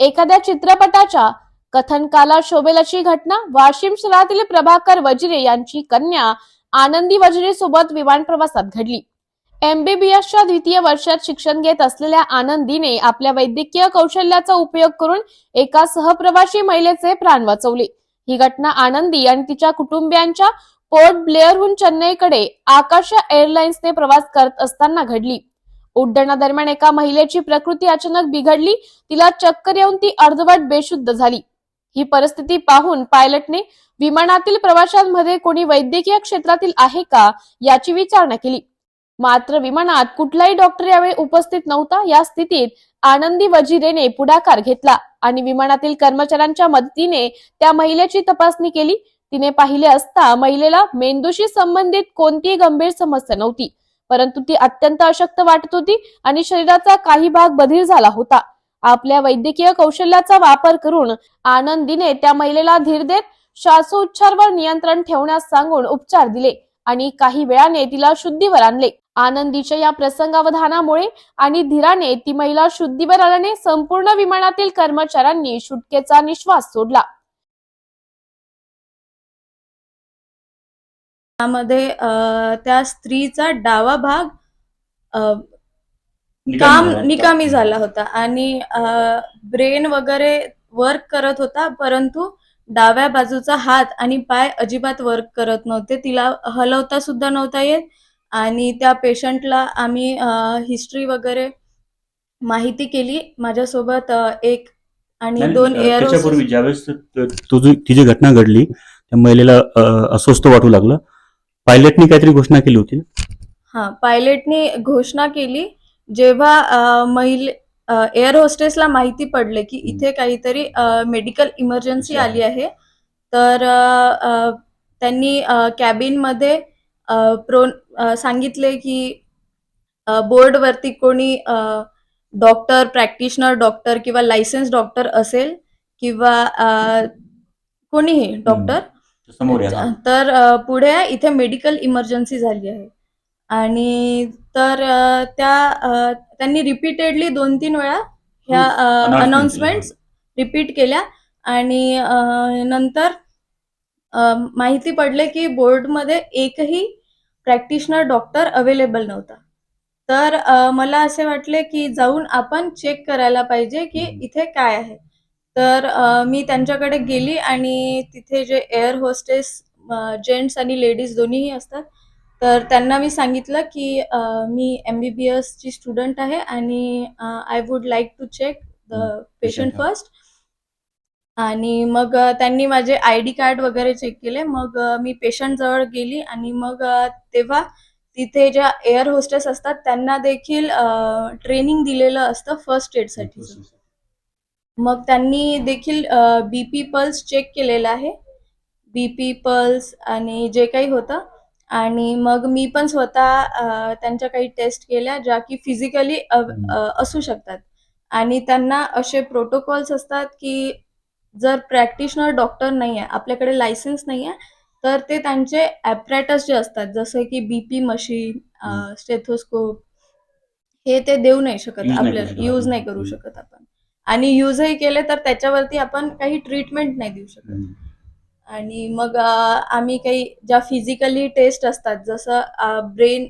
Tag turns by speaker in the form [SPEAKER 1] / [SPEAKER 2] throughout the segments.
[SPEAKER 1] एखाद्या चित्रपटाच्या कथनकाला शोभेल अशी घटना वाशिम शहरातील प्रभाकर वजिरे यांची कन्या आनंदी वजिरे सोबत विमान प्रवासात घडली. एमबीबीएसच्या द्वितीय वर्षात शिक्षण घेत असलेल्या आनंदीने आपल्या वैद्यकीय कौशल्याचा उपयोग करून एका सहप्रवासी महिलेचे प्राण वाचवले. ही घटना आनंदी आणि तिच्या कुटुंबियांच्या पोर्ट ब्लेअरहून चेन्नईकडे आकाशा एअरलाइन्सने प्रवास करत असताना घडली. उड्डाणादरम्यान एका महिलेची प्रकृती अचानक बिघडली. तिला चक्कर येऊन ती अर्धवट बेशुद्ध झाली. ही परिस्थिती पाहून पायलटने विमानातील प्रवाशांमध्ये कोणी वैद्यकीय क्षेत्रातील आहे का याची विचारणा केली. मात्र विमानात कुठलाही डॉक्टर यावेळी उपस्थित नव्हता. या स्थितीत आनंदी वजिरेने पुढाकार घेतला आणि विमानातील कर्मचाऱ्यांच्या मदतीने त्या महिलेची तपासणी केली. तिने पाहिले असता महिलेला मेंदूशी संबंधित कोणतीही गंभीर समस्या नव्हती. परंतु ती अत्यंत अशक्त वाटत होती आणि शरीराचा काही भाग बधीर झाला होता. आपल्या वैद्यकीय कौशल्याचा वापर करून आनंदीने त्या महिलेला धीर देत श्वासोच्छारवर नियंत्रण ठेवण्यास सांगून उपचार दिले आणि काही वेळाने तिला शुद्धीवर आणले. आनंदीच्या या प्रसंगावधानामुळे आणि धीराने ती महिला शुद्धीवर आल्याने संपूर्ण विमानातील कर्मचाऱ्यांनी सुटकेचा निश्वास सोडला.
[SPEAKER 2] त्यामध्ये त्या स्त्रीचा डावा भाग काम. निकामी झाला होता. आणि ब्रेन वगैरे वर्क करत होता परंतु डाव्या बाजूचा हात आणि पाय अजिबात वर्क करत नव्हते. तिला हलवता सुद्धा नव्हता येत. आणि त्या पेशंटला आम्ही हिस्ट्री वगैरे माहिती केली. माझ्यासोबत एक आणि दोन एअर
[SPEAKER 3] ज्यावेळेस त- तो जो ती जी घटना घडली त्या महिलेला अस्वस्थ वाटू लागलं. पायलटनी काहीतरी घोषणा केली होती
[SPEAKER 2] हा पायलटनी घोषणा केली. जेव्हा अ, महिले एअर होस्टेसला माहिती पडले की इथे काहीतरी मेडिकल इमर्जन्सी. आली आहे तर अ, अ, त्यांनी कॅबिनमध्ये प्रो अ, सांगितले की अ, बोर्डवरती कोणी डॉक्टर प्रॅक्टिशनर डॉक्टर किंवा लायसन्स डॉक्टर असेल किंवा अ, कोणीही डॉक्टर
[SPEAKER 3] समोर या.
[SPEAKER 2] तर पुढे इथे मेडिकल इमर्जन्सी झाली आहे. आणि तर त्या त्यांनी रिपीटेडली दोन तीन वेळा ह्या अनाउन्समेंट रिपीट केल्या. आणि नंतर माहिती पडले की बोर्डमध्ये एकही प्रॅक्टिशनर डॉक्टर अवेलेबल नव्हता. तर मला असे वाटले की जाऊन आपण चेक करायला पाहिजे की. इथे काय आहे. तर मी त्यांच्याकडे गेली आणि तिथे जे एअर होस्टेस जेंट्स आणि लेडीज दोन्हीही असतात तर त्यांना मी सांगितलं की मी एम बी बी एसची स्टुडंट आहे आणि I would like to check the. Patient. First आणि मग त्यांनी माझे आय डी कार्ड वगैरे चेक केले मग मी पेशंट जवळ गेली आणि मग तेव्हा तिथे ज्या एअर होस्टेस असतात त्यांना देखील ट्रेनिंग दिलेलं असतं फर्स्ट एडसाठी मग त्यांनी देखील बीपी पल्स चेक केलेला आहे बीपी पल्स आणि जे काही होतं आणि मग मी पण स्वतः त्यांच्या काही टेस्ट केल्या ज्या की फिजिकली. असू शकतात आणि त्यांना असे प्रोटोकॉल्स असतात की जर प्रॅक्टिशनर डॉक्टर नाही आहे आपल्याकडे लायसन्स नाही आहे तर ते त्यांचे ॲपरॅटस जे असतात जसं की बीपी मशीन. स्टेथोस्कोप हे ते देऊ नाही शकत आपल्याला यूज. नाही करू. शकत आपण आणि यूजही केले तर त्याच्यावरती आपण काही ट्रीटमेंट नाही देऊ शकत. आणि मग आम्ही काही ज्या फिजिकली टेस्ट असतात जसं ब्रेन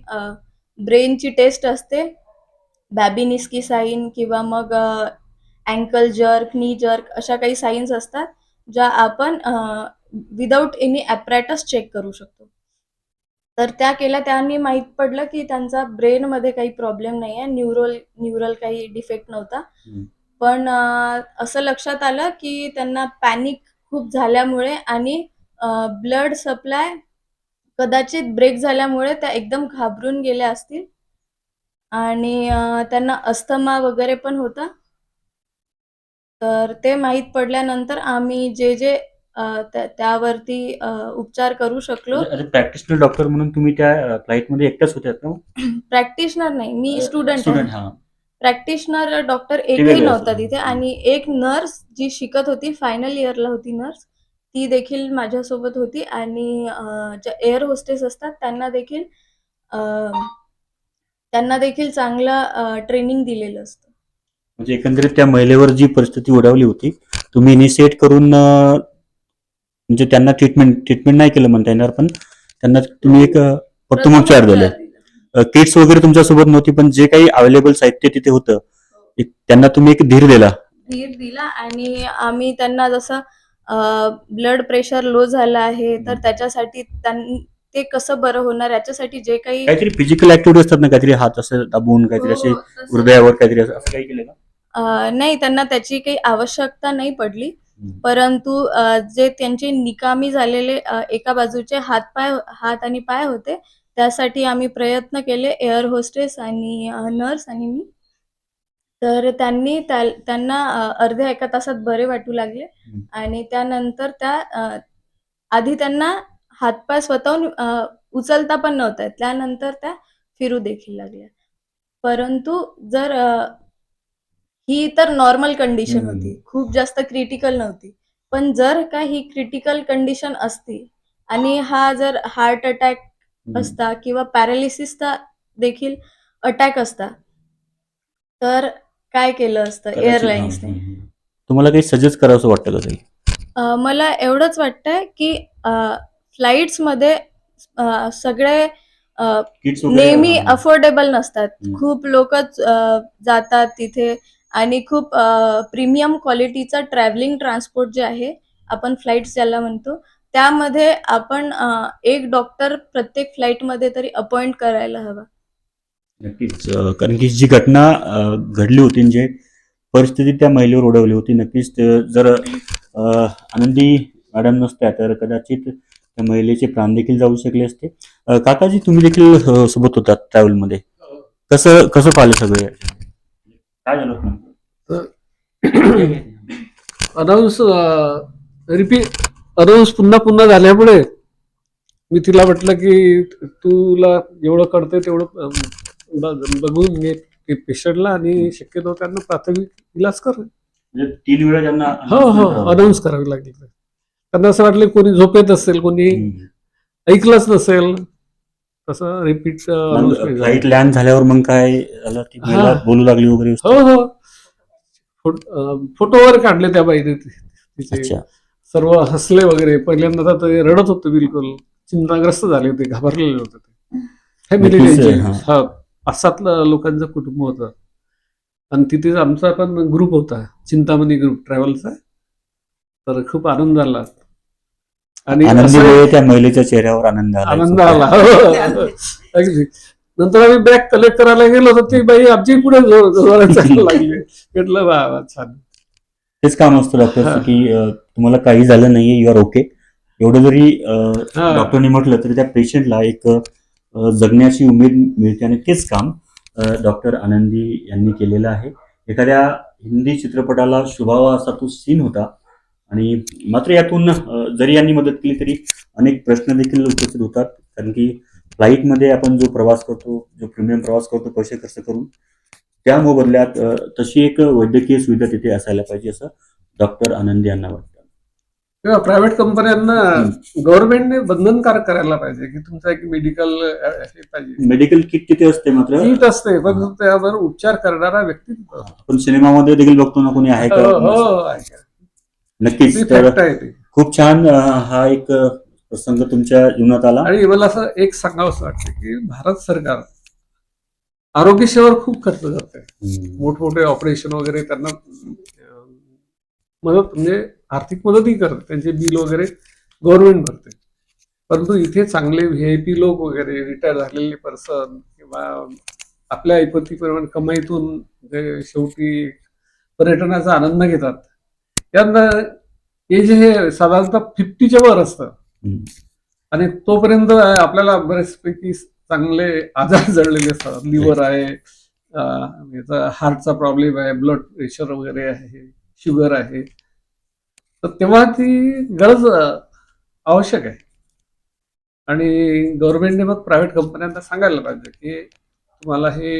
[SPEAKER 2] ब्रेनची टेस्ट असते बॅबिनिस्की साईन किंवा मग अँकल जर्क नी जर्क अशा काही साईन्स असतात ज्या आपण विदाऊट एनी ॲपरॅटस चेक करू शकतो तर त्या केल्या त्यांनी माहीत पडलं की त्यांचा ब्रेनमध्ये काही प्रॉब्लेम नाही आहे न्यूरल न्यूरल काही डिफेक्ट नव्हता. पण असं लक्षात आलं की त्यांना पॅनिक खूप झाल्यामुळे आणि ब्लड सप्लाय कदाचित ब्रेक झाल्यामुळे त्या एकदम घाबरून गेल्या असतील. आणि त्यांना अस्थमा वगैरे पण होता. तर ते माहीत पडल्यानंतर आम्ही जे जे त्यावरती उपचार करू शकलो.
[SPEAKER 3] म्हणजे प्रॅक्टिशनर डॉक्टर म्हणून तुम्ही त्या फ्लाईटमध्ये एकट्याच होत्यात ना
[SPEAKER 2] प्रॅक्टिशनर नाही मी स्टुडंट प्रॅक्टिशनर डॉक्टर एकही नव्हता. तिथे. आणि एक नर्स जी शिकत होती फायनल इयरला होती नर्स ती देखील माझ्यासोबत होती. आणि ज्या एअर होस्टेस असतात त्यांना देखील त्यांना देखील चांगलं ट्रेनिंग दिलेलं असतं.
[SPEAKER 3] म्हणजे एकंदरीत त्या महिलेवर जी परिस्थिती ओढावली होती तुम्ही इनिशिएट करून म्हणजे त्यांना ट्रीटमेंट ट्रीटमेंट नाही केलं म्हणता येणार पण त्यांना तुम्ही एक प्रथमोपचार दिले. किट्स वगैरे तुमच्यासोबत नव्हती पण जे काही अवेलेबल साहित्य तिथे होतं एक- त्यांना तुम्ही एक धीर दिला.
[SPEAKER 2] धीर दिला आणि आम्ही त्यांना जसं ब्लड प्रेशर लो झालं आहे तर. त्याच्यासाठी त्यां- ते कसं बरं होणार याच्यासाठी जे काही
[SPEAKER 3] काहीतरी फिजिकल ऍक्टिव्हिटी असतात ना काहीतरी हात असं दाबून काहीतरी असे
[SPEAKER 2] हो, तसं-
[SPEAKER 3] हृदयावर काहीतरी असं असं काही केलं का?
[SPEAKER 2] अं, नाही त्यांना त्याची काही आवश्यकता नाही पडली. परंतु अ, जे त्यांचे निकामी झालेले अ, एका बाजूचे हातपाय हात आणि पाय होते त्यासाठी आम्ही प्रयत्न केले एअर होस्टेस आणि नर्स आणि मी. तर त्यांनी त्या- त्यांना अर्ध्या एका तासात बरे वाटू लागले. आणि त्यानंतर त्या आधी त्यांना हातपाय स्वतःहून उचलता पण नव्हत्या त्यानंतर त्या फिरू देखील लागल्या. परंतु जर ही तर नॉर्मल कंडिशन. होती. खूप जास्त क्रिटिकल नव्हती. पण जर का ही क्रिटिकल कंडिशन असती आणि हा जर हार्ट अटॅक असता किंवा पॅरालिसिसचा देखील अटॅक असता. तर काय केलं असतं?
[SPEAKER 3] कदाचित,
[SPEAKER 2] एअरलाईन्सने
[SPEAKER 3] हम्म, हम्म. तुम्हाला काही सजेस्ट करावं वाटतं का काही?
[SPEAKER 2] अ, मला एवढंच वाटतंय की फ्लाईट्समध्ये सगळे अ,
[SPEAKER 3] किट्स वगैरे
[SPEAKER 2] नेहमी. अफोर्डेबल नसतात.
[SPEAKER 3] हम्म.
[SPEAKER 2] खूप लोकच जातात तिथे आणि खूप प्रीमियम क्वालिटीचा ट्रॅव्हलिंग ट्रान्सपोर्ट जे आहे आपण फ्लाईट्स ज्याला म्हणतो त्यामध्ये आपण एक डॉक्टर प्रत्येक फ्लाईटमध्ये तरी अपॉइंट करायला हवा.
[SPEAKER 3] नक्कीच. कारण की जी घटना घडली होती आणि जे परिस्थिती त्या महिलेवर ओढवली होती. नक्कीच जर आनंदी मॅडम नसत्या तर कदाचित त्या महिलेचे प्राण देखील जाऊ शकले असते. काकाजी तुम्ही देखील सोबत होतात ट्रॅव्हलमध्ये कसं कसं पाहिलं सगळं? काय झालं होतं?
[SPEAKER 4] अनाऊन्स रिपीट अनाऊन्स पुन्हा पुन्हा झाल्यामुळे मी तिला म्हटलं की तुला जेवढं कळतंय तेवढं बघून घे पेशंटला आणि शक्यतो त्यांना प्राथमिक इलाज कर
[SPEAKER 3] म्हणजे तीन वेळा त्यांना
[SPEAKER 4] हो हो अनाऊन्स करावी लागली. त्यांना असं वाटलं कोणी झोपेत असेल कोणी. ऐकलंच नसेल तसं रिपीट
[SPEAKER 3] फ्लाईट लँड झाल्यावर मग काय. बोलू लागली वगैरे?
[SPEAKER 4] हो हो. फोट- अं, फोटो वगैरे काढले त्या बाईने तिचे सर्व हसले वगैरे पहिल्यांदा तर ते रडत होते बिलकुल. चिंताग्रस्त झाले होते घाबरलेले होते ते. फॅमिली त्यांची
[SPEAKER 3] हा.
[SPEAKER 4] पाच सात लोकांचं कुटुंब होतं. आणि तिथेच आमचा पण ग्रुप होता चिंतामणी ग्रुप ट्रॅव्हलचा तर खूप आनंद झाला आणि
[SPEAKER 3] त्या महिलेच्या चेहऱ्यावर आनंद आला.
[SPEAKER 4] आनंद आला. अगदी. नंतर आम्ही बॅग कलेक्ट करायला गेलो तर ती बाई आमची पुढे जोरात लागली. म्हटलं वा वा छान.
[SPEAKER 3] तेच काम असतं डॉक्टर. की तुम्हाला काही झालं नाहीये यू आर ओके एवढं जरी. डॉक्टरने म्हटलं तरी त्या पेशंटला एक जगण्याची उमेद मिळते आणि तेच काम डॉक्टर आनंदी यांनी केलेलं आहे. एखाद्या हिंदी चित्रपटाला शुभावा असा तो सीन होता आणि मात्र यातून जरी यांनी मदत केली तरी अनेक प्रश्न देखील उपस्थित होतात. कारण की फ्लाईटमध्ये आपण जो प्रवास करतो जो प्रीमियम प्रवास करतो पैसे खर्च करून त्या मोबदल्यात तशी एक वैद्यकीय सुविधा तिथे असायला पाहिजे असं डॉक्टर आनंदी यांना वाटतं.
[SPEAKER 4] किंवा प्रायव्हेट कंपन्यांना गव्हर्नमेंटने बंधनकारक करायला पाहिजे की तुमचा एक मेडिकल हे पाहिजे.
[SPEAKER 3] मेडिकल किट तिथे असते मात्र?
[SPEAKER 4] नीट असते पण त्यावर उपचार करणारा व्यक्ती
[SPEAKER 3] आपण सिनेमामध्ये देखील बघतो ना कोणी आहे
[SPEAKER 4] हो
[SPEAKER 3] का?
[SPEAKER 4] हो, आहे.
[SPEAKER 3] नक्कीच.
[SPEAKER 4] ती
[SPEAKER 3] तर
[SPEAKER 4] fact आहे ती.
[SPEAKER 3] खूप छान अं, हा एक अं, प्रसंग तुमच्या जीवनात आला.
[SPEAKER 4] आणि मला असं एक सांगावं वाटतं की भारत सरकार आरोग्य सेवेवर खूप खर्च करते
[SPEAKER 3] हम्म.
[SPEAKER 4] मोठमोठे ऑपरेशन वगैरे त्यांना अं, मदत म्हणजे आर्थिक मदतही करते त्यांचे बिल वगैरे गव्हर्नमेंट भरते. परंतु इथे चांगले व्ही आय पी लोक वगैरे रिटायर झालेले पर्सन किंवा आपल्या ऐपतीप्रमाणे कमाईतून जे शेवटी पर्यटनाचा आनंद घेतात यांना हे जे हे साधारणतः फिफ्टीच्या वर असतं. आणि तोपर्यंत आपल्याला बरेचपैकी चांगले आजार जळलेले असतात. लिव्हर आहे याचा हार्टचा प्रॉब्लेम आहे ब्लड प्रेशर वगैरे आहे शुगर आहे. तर तेव्हा ती गरज आवश्यक आहे. आणि गव्हर्नमेंटने मग प्रायव्हेट कंपन्यांना सांगायला पाहिजे की तुम्हाला हे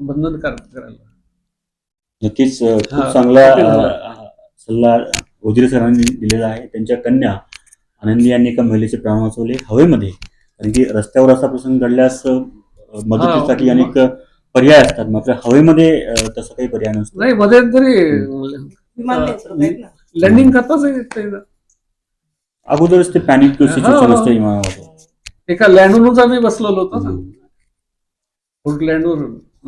[SPEAKER 4] बंधनकारक करायला
[SPEAKER 3] नक्कीच खूप
[SPEAKER 4] हा,
[SPEAKER 3] चांगला सल्ला उजिरे सरांनी दिलेला आहे. त्यांच्या कन्या आनंदी यांनी एका महिलेचे प्राण वाचवले हवेमध्ये. कारण की रस्त्यावर असा प्रसंग घडल्यास मदतीसाठी अनेक पर्याय असतात. मात्र हवेमध्ये तसं काही पर्याय नसतो.
[SPEAKER 4] नाही मध्ये लँडिंग करताच येत नाही ना.
[SPEAKER 3] अगोदरच ते पॅनिक. सिच्युएशन असते
[SPEAKER 4] एका लँडवरूनच आम्ही बसलेलो होतो ना. फोर्ट लँडवर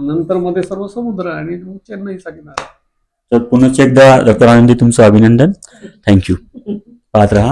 [SPEAKER 4] नंतर मध्ये सर्व समुद्र आणि मग चेन्नईचा किनारा
[SPEAKER 3] तर पुन्हा एकदा डॉक्टर आनंदी तुमचं अभिनंदन. थँक्यू पाहत राहा.